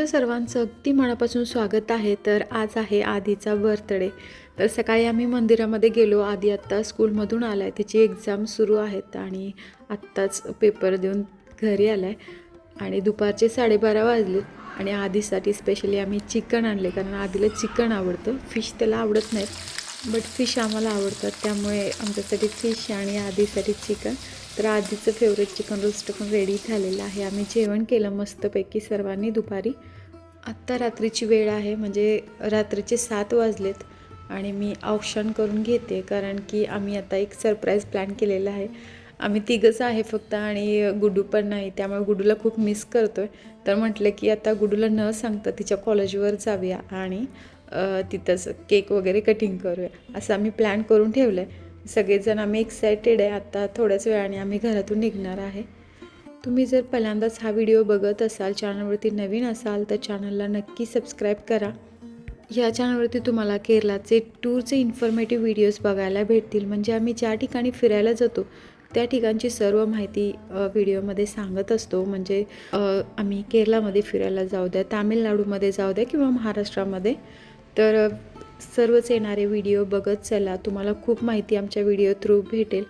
तुमच्या सर्वांचं अगदी मनापासून स्वागत आहे. तर आज आहे आधीचा बर्थडे. तर सकाळी आम्ही मंदिरामध्ये गेलो. आधी आत्ता स्कूलमधून आला आहे त्याची एक्झाम सुरू आहेत आणि आत्ताच पेपर देऊन घरी आला आहे आणि दुपारचे साडेबारा वाजले आणि आधीसाठी स्पेशली आम्ही चिकन आणले. कारण आधीला चिकन आवडतं. फिश त्याला आवडत नाहीत. बट फिश आम्हाला आवडतात त्यामुळे आमच्यासाठी फिश आणि आधीसाठी चिकन तर आधीचं फेवरेट चिकन रोस्ट पण रेडी झालेलं आहे. आम्ही जेवण केलं मस्तपैकी सर्वांनी दुपारी. आत्ता रात्रीची वेळ आहे म्हणजे रात्रीचे सात वाजलेत आणि मी ऑप्शन करून घेते कारण की आम्ही आता एक सरप्राईज प्लॅन केलेला आहे. आम्ही तिघंच आहे फक्त आणि गुडू पण नाही त्यामुळे गुडूला खूप मिस करतो आहे तर म्हटलं की आता गुडूला न सांगता तिच्या कॉलेजवर जाऊया आणि तिथंच केक वगैरे कटिंग करूया. असं आम्ही प्लॅन करून ठेवलं आहे सगळेजण आम्ही एक्सायटेड आहे आता थोड्याच वेळाने आम्ही घरातून निघणार आहे. तुम्ही जर पहिल्यांदाच हा व्हिडिओ बघत असाल चॅनलवरती नवीन असाल तर चॅनलला नक्की सबस्क्राईब करा. या चॅनलवरती तुम्हाला केरळाचे टूरचे इन्फॉर्मेटिव्ह व्हिडिओज बघायला भेटतील. म्हणजे आम्ही ज्या ठिकाणी फिरायला जातो त्या ठिकाणची सर्व माहिती व्हिडिओमध्ये सांगत असतो. म्हणजे आम्ही केरळामध्ये फिरायला जाऊ द्या तामिळनाडूमध्ये जाऊ द्या किंवा महाराष्ट्रामध्ये. तर सर्वच येणारे व्हिडिओ बघत चला. तुम्हाला खूप माहिती आमच्या व्हिडिओ थ्रू भेटेल.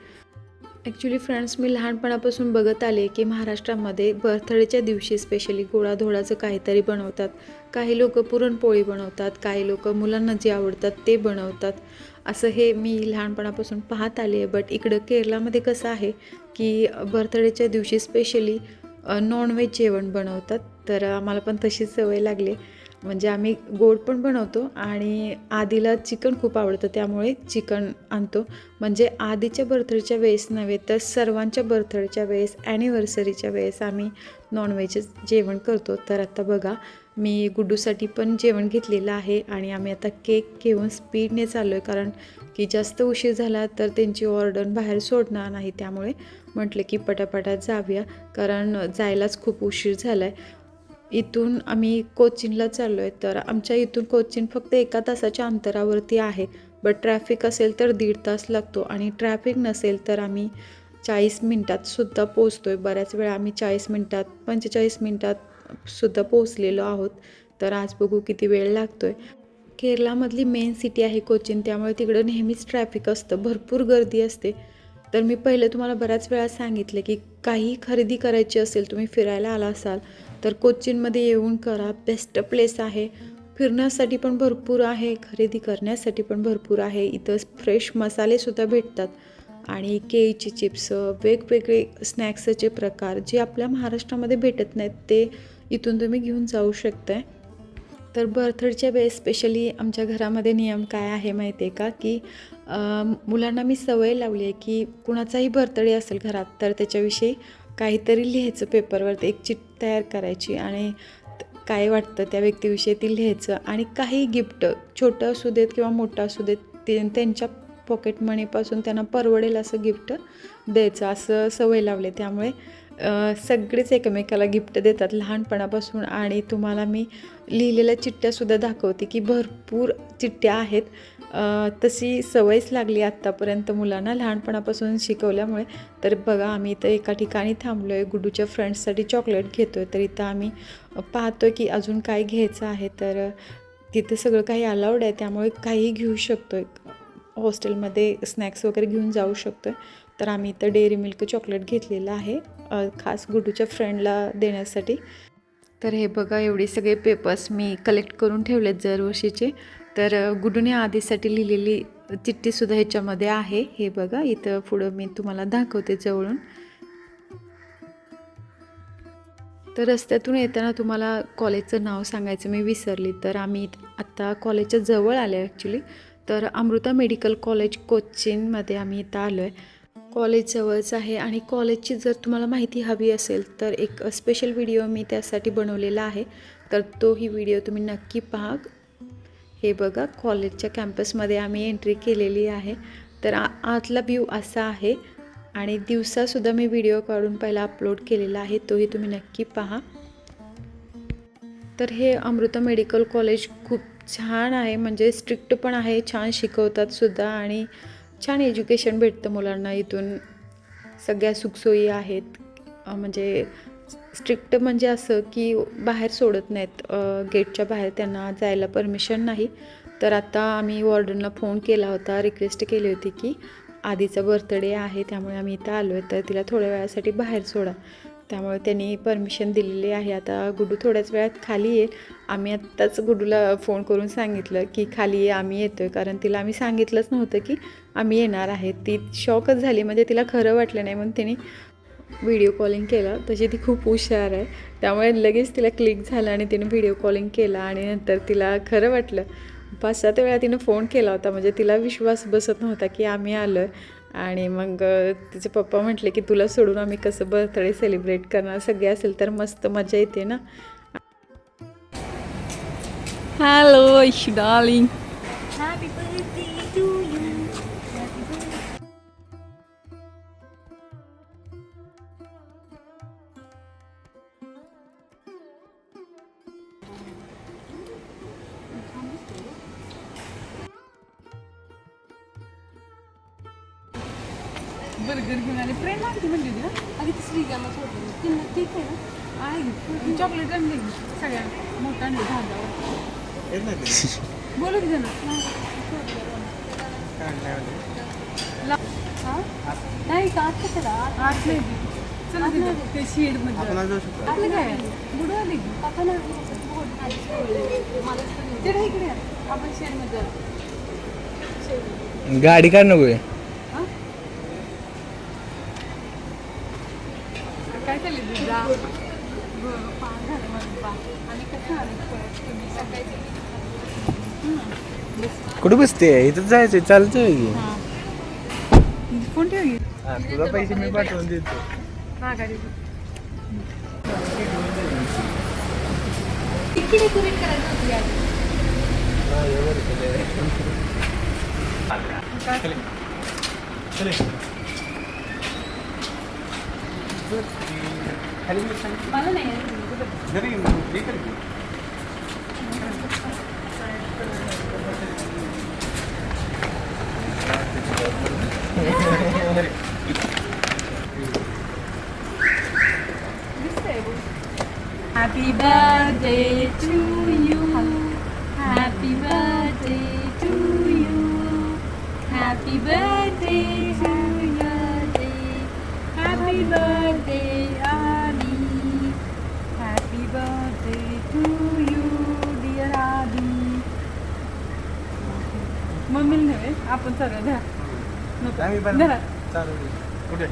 ॲक्च्युली फ्रेंड्स मी लहानपणापासून बघत आले की महाराष्ट्रामध्ये बर्थडेच्या दिवशी स्पेशली गोडाधोडाचं काहीतरी बनवतात. काही लोक पुरणपोळी बनवतात काही लोक मुलांना जे आवडतात ते बनवतात. असं हे मी लहानपणापासून पाहत आले आहे. बट इकडं केरळामध्ये कसं आहे की बर्थडेच्या दिवशी स्पेशली नॉनव्हेज जेवण बनवतात. तर आम्हाला पण तशीच सवय लागली. म्हणजे आम्ही गोड पण बनवतो आणि आधीला चिकन खूप आवडतं त्यामुळे चिकन आणतो. म्हणजे आधीच्या बर्थडेच्या वेळेस नव्हे तर सर्वांच्या बर्थडेच्या वेळेस ॲनिव्हर्सरीच्या वेळेस आम्ही नॉनव्हेजच जेवण करतो. तर आता बघा मी गुड्डूसाठी पण जेवण घेतलेलं आहे आणि आम्ही आता केक घेऊन स्पीडने चाललो आहे कारण की जास्त उशीर झाला तर त्यांची ऑर्डर बाहेर सोडणार नाही. त्यामुळे म्हटलं की पटापटात जाऊया. कारण जायलाच खूप उशीर झाला आहे इथून आम्ही कोचिनला चाललो आहे तर आमच्या इथून कोचिन फक्त एका तासाच्या अंतरावरती आहे. बट ट्रॅफिक असेल तर दीड तास लागतो आणि ट्रॅफिक नसेल तर आम्ही चाळीस मिनटात सुद्धा पोचतो आहे बऱ्याच वेळा आम्ही चाळीस मिनटात पंचेचाळीस मिनटात सुद्धा पोचलेलो आहोत. तर आज बघू किती वेळ लागतो आहे केरळामधली मेन सिटी आहे कोचिन त्यामुळे तिकडं नेहमीच ट्रॅफिक असतं. भरपूर गर्दी असते. तर मी पहिले तुम्हाला बऱ्याच वेळा सांगितले की काही खरेदी करायची असेल तुम्ही फिरायला आला असाल तर कोचिनमध्ये येऊन करा. बेस्ट प्लेस आहे. फिरण्यासाठी पण भरपूर आहे. खरेदी करण्यासाठी पण भरपूर आहे. इथं फ्रेश मसालेसुद्धा भेटतात. आणि केळीचे चिप्स वेगवेगळे स्नॅक्सचे प्रकार जे आपल्या महाराष्ट्रामध्ये भेटत नाहीत ते इथून तुम्ही घेऊन जाऊ शकताय. तर बर्थडेच्या वेळेस स्पेशली आमच्या घरामध्ये नियम काय आहे माहिती आहे का? की मुलांना मी सवय लावली आहे की कुणाचाही बर्थडे असेल घरात तर त्याच्याविषयी काहीतरी लिहायचं पेपरवरती एक चिट तयार करायची आणि काय वाटतं त्या व्यक्तीविषयी ती लिहायचं आणि काही गिफ्ट छोटं असू देत किंवा मोठं असू देत ते त्यांच्या पॉकेट मनीपासून त्यांना परवडेल असं गिफ्ट द्यायचं असं सवय लावले त्यामुळे सगळेच एकमेकाला गिफ्ट देतात लहानपणापासून आणि तुम्हाला मी लिहिलेल्या चिठ्ठ्यासुद्धा दाखवते की भरपूर चिठ्ठ्या आहेत. तशी सवयच लागली आत्तापर्यंत मुलांना लहानपणापासून शिकवल्यामुळे. तर बघा आम्ही इथं एका ठिकाणी थांबलो आहे गुड्डूच्या फ्रेंड्ससाठी चॉकलेट घेतो आहे तर इथं आम्ही पाहतो आहे की अजून काय घ्यायचं आहे. तर तिथं सगळं काही अलाउड आहे त्यामुळे काही घेऊ शकतो आहे हॉस्टेलमध्ये स्नॅक्स वगैरे घेऊन जाऊ शकतो आहे तर आम्ही इथं डेअरी मिल्क चॉकलेट घेतलेलं आहे खास गुडूच्या फ्रेंडला देण्यासाठी. तर हे बघा एवढे सगळे पेपर्स मी कलेक्ट करून ठेवलेत दरवर्षीचे. तर गुडूने आधीसाठी लिहिलेली चिठ्ठीसुद्धा ह्याच्यामध्ये आहे. हे बघा इथं पुढं मी तुम्हाला दाखवते जवळून. तर रस्त्यातून येताना तुम्हाला कॉलेजचं नाव सांगायचं मी विसरली. तर आम्ही आत्ता कॉलेजच्या जवळ आले आहे ॲक्च्युली तर अमृता मेडिकल कॉलेज कोचिनमध्ये आम्ही इथं आलो आहे कॉलेज जवळच आहे आणि कॉलेजची जर तुम्हाला माहिती हवी असेल तर एक स्पेशल व्हिडिओ मी त्यासाठी बनवलेला आहे. तर तोही व्हिडिओ तुम्ही नक्की पहा. हे बघा कॉलेजच्या कॅम्पसमध्ये आम्ही एंट्री केलेली आहे. तर आ आतला व्ह्यू असा आहे आणि दिवसासुद्धा मी व्हिडिओ काढून पहिला अपलोड केलेला आहे. तोही तुम्ही नक्की पहा. तर हे अमृता मेडिकल कॉलेज खूप छान आहे. म्हणजे स्ट्रिक्ट पण आहे छान शिकवतात सुद्धा आणि छान एज्युकेशन भेटतं मुलांना इथून. सगळ्या सुखसोयी आहेत. म्हणजे स्ट्रिक्ट म्हणजे असं की बाहेर सोडत नाहीत. गेटच्या बाहेर त्यांना जायला परमिशन नाही. तर आता आम्ही वॉर्डनला फोन केला होता रिक्वेस्ट केली होती की आधीचा बर्थडे आहे त्यामुळे आम्ही इथं आलो आहे तर तिला थोड्या वेळासाठी बाहेर सोडा. त्यामुळे त्यांनी परमिशन दिलेली आहे. आता गुडू थोड्याच वेळात खाली येईल. आम्ही आत्ताच गुडूला फोन करून सांगितलं की खाली ये आम्ही येतो आहे कारण तिला आम्ही सांगितलंच नव्हतं की आम्ही येणार आहे. ती शॉकच झाली. म्हणजे तिला खरं वाटलं नाही म्हणून तिने व्हिडिओ कॉलिंग केलं. तशी ती खूप हुशार आहे. त्यामुळे लगेच तिला क्लिक झालं आणि तिने व्हिडिओ कॉलिंग केला आणि नंतर तिला खरं वाटलं. पाच सात वेळा तिनं फोन केला होता. म्हणजे तिला विश्वास बसत नव्हता की आम्ही आलो आहे आणि मग तिचे पप्पा म्हटले की तुला सोडून आम्ही कसं बर्थडे सेलिब्रेट करणार? सगळे असेल तर मस्त मजा येते ना. हॅलो इशू डार्लिंग ठीक आहे ना आहे चॉकलेट आणली सगळ्या मोठं आणली दहा बोलू की ना हा? नाही का? आत कशाला? आत- आठ नाही. चला ते शेडमध्ये आपलं काय इकडे. आपण शेडमध्ये जाऊ. गाडी का नको आहे हा? काय चालली तुझी जा बरं, पा झालं माझं पा आणि कसं आलं परत तुम्ही सकाळी कुठे बसते? इथं जायचं चालतं की. हां फोन ठेव की. तुला पैसे मी पाठवून देतो. हा गाडी किती डेकोरेट करायचं होती यार मला नाही happy birthday to you. Happy birthday to you. Happy birthday to you. Happy birthday, Adi. Happy birthday to you dear Adi मम्मीला नव्हे आपण सगळं धरा नको. धरा कुठे?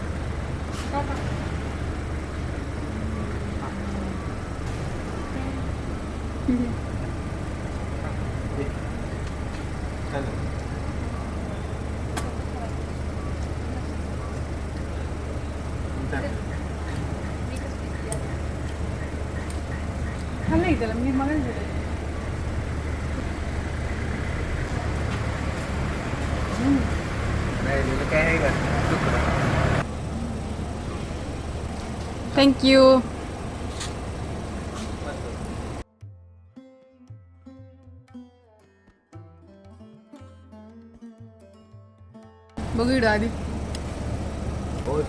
हा नाही त्याला मी मगाच दिलं काय आहे का थँक्यू बघू इकडं आधी. हो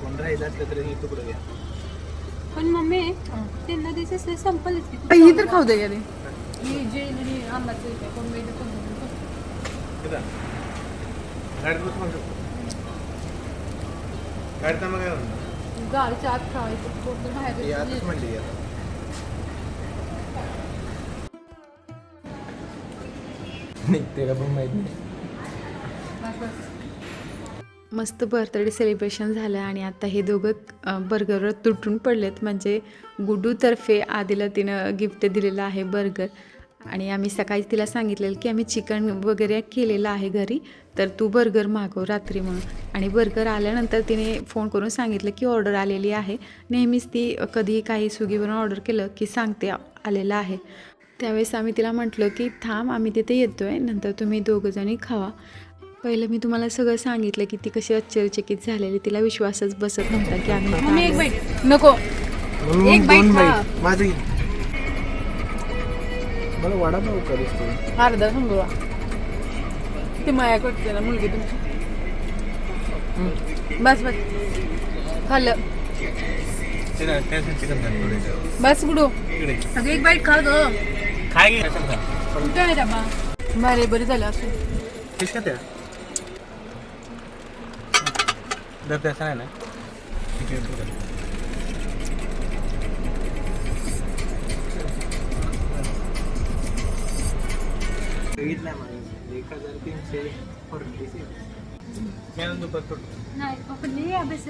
कोण राहायचं असलं तर हे तुकडं घ्या पण मम्मी त्यांना दिसेस ते संपलच की ही तर खाऊ दे ही जे आणि आंबाचं काय म्हणतो? गाडीच्या आत खावायचं बाहेर म्हणली निघते का पण माहीत नाही. मस्त बर्थडे सेलिब्रेशन झालं आणि आता हे दोघं बर्गरवर तुटून पडलेत. म्हणजे गुडूतर्फे आधीला तिनं गिफ्ट दिलेलं आहे बर्गर आणि आम्ही सकाळी तिला सांगितलेलं की आम्ही चिकन वगैरे केलेलं आहे घरी तर तू बर्गर मागव रात्री म्हणून. आणि बर्गर आल्यानंतर तिने फोन करून सांगितलं की ऑर्डर आलेली आहे. नेहमीच ती कधी काही स्विगीवरून ऑर्डर केलं की सांगते आलेलं आहे. त्यावेळेस आम्ही तिला म्हटलं की थांब आम्ही तिथे येतो आहे नंतर तुम्ही दोघंजणी खावा. पहिलं मी तुम्हाला सगळं सांगितलं की ती कशी आश्चर्यचकित झालेली तिला विश्वासच बसत नव्हता की आम्ही एक. बाईट नको. एक. बाईट माझं. मला वडापाव अर्धा संगवा ती माया करते ना मुलगी तुमची. बस बस. खाल्लं. बस गुडू. अगं एक बाईट खा ग. काय बरे बरे झालं असं दर त्याचा नाही ना ठीक आहे नाही अभ्यास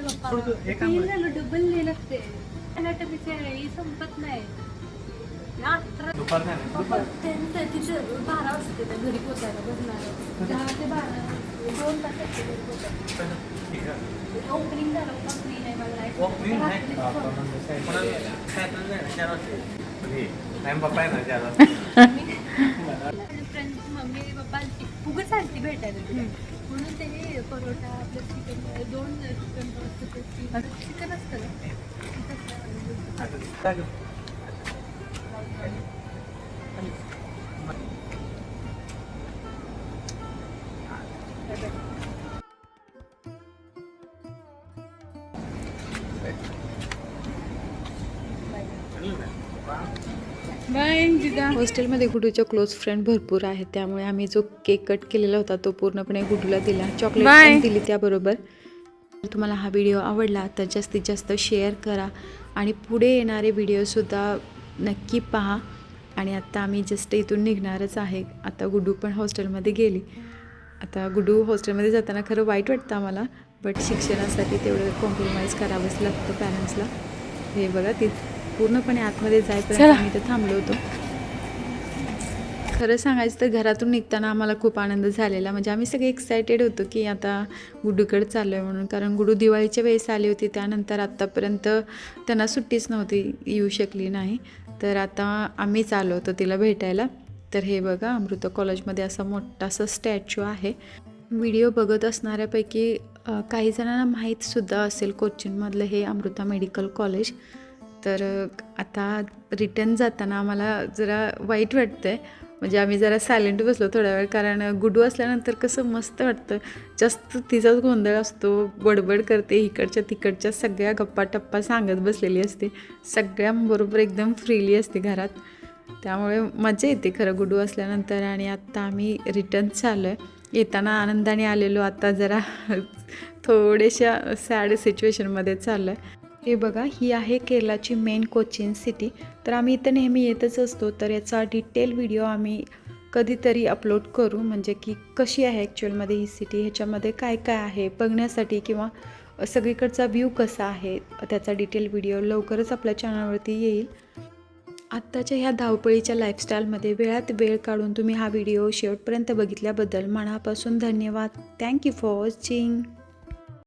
तीन. झालं डबल लागते ही संपत नाही. त्यांचं तिथं बारा वाजता घरी पोचायला बसणार दहा ते बारा दोन तास लागते घरी पोचायला. ठीक आहे. ओपनिंग झालं पप्पा फ्री नाही मला Opening नाही? रात्री बापा, फोन. म्हणजे काय? कोणाला सायंकाळी जायला चार वाजता. हे, टाइम पप्पा आहे ना चार वाजता. आणि फ्रेंड्स मम्मी पप्पा आलती उगाच आलती भेटायला म्हणून त्याने परोठा आपलं चिकन दोन चिकन चिकन असतं ना काय गं? हॉस्टेलमध्ये. गुडूच्या क्लोज फ्रेंड भरपूर आहेत त्यामुळे आम्ही जो केक कट केलेला होता तो पूर्णपणे गुडूला दिला. चॉकलेट दिली त्याबरोबर तुम्हाला हा व्हिडिओ आवडला तर जास्तीत जास्त शेअर करा आणि पुढे येणारे व्हिडिओसुद्धा नक्की पहा. आणि आत्ता आम्ही जस्ट इथून निघणारच आहे. आता गुडू पण हॉस्टेलमध्ये गेली. आता गुडू हॉस्टेलमध्ये जाताना खरं वाईट वाटतं आम्हाला बट शिक्षणासाठी तेवढं कॉम्प्रोमाइज करावंच लागतं पॅरेंट्सला हे बघा ती पूर्णपणे आतमध्ये जायपर्यंत चला. आम्ही इथं थांबलो होतो. खरं सांगायचं तर घरातून निघताना आम्हाला खूप आनंद झालेला. म्हणजे आम्ही सगळे एक्सायटेड होतो की आता गुडूकडे चाललो आहे म्हणून. कारण गुडू दिवाळीच्या वेळेस आली होती त्यानंतर आत्तापर्यंत त्यांना सुट्टीच नव्हती येऊ शकली नाही. तर आता आम्हीच आलो होतो तिला भेटायला. तर हे बघा अमृता कॉलेजमध्ये असा मोठासा स्टॅच्यू आहे. व्हिडिओ बघत असणाऱ्यापैकी काही जणांना माहीतसुद्धा असेल कोचिनमधलं हे अमृता मेडिकल कॉलेज. तर आता रिटर्न जाताना आम्हाला जरा वाईट वाटतं आहे म्हणजे आम्ही जरा सायलेंट बसलो थोडा वेळ कारण गुडू असल्यानंतर कसं मस्त वाटतं. जास्त तिचाच गोंधळ असतो बडबड करते इकडच्या तिकडच्या सगळ्या गप्पा टप्पा सांगत बसलेली असते. सगळ्यांबरोबर एकदम फ्रीली असते घरात. त्यामुळे मजा येते खरं गुडू असल्यानंतर. आणि आत्ता आम्ही रिटर्न चाललो आहे येताना आनंदाने आलेलो. आता जरा थोड्याशा सॅड सिच्युएशनमध्ये चाललं आहे हे बघा ही आहे केरळाची मेन कोचिन सिटी तर आम्ही इथं नेहमी येतच असतो तर याचा डिटेल व्हिडिओ आम्ही कधीतरी अपलोड करू. म्हणजे की कशी आहे ॲक्च्युअलमध्ये ही सिटी ह्याच्यामध्ये काय काय आहे बघण्यासाठी किंवा सगळीकडचा व्ह्यू कसा आहे त्याचा डिटेल व्हिडिओ लवकरच आपल्या चॅनलवरती येईल. आत्ताच्या ह्या धावपळीच्या लाईफस्टाईलमध्ये वेळात वेळ काढून तुम्ही हा व्हिडिओ शेवटपर्यंत बघितल्याबद्दल मनापासून धन्यवाद. Thank you for watching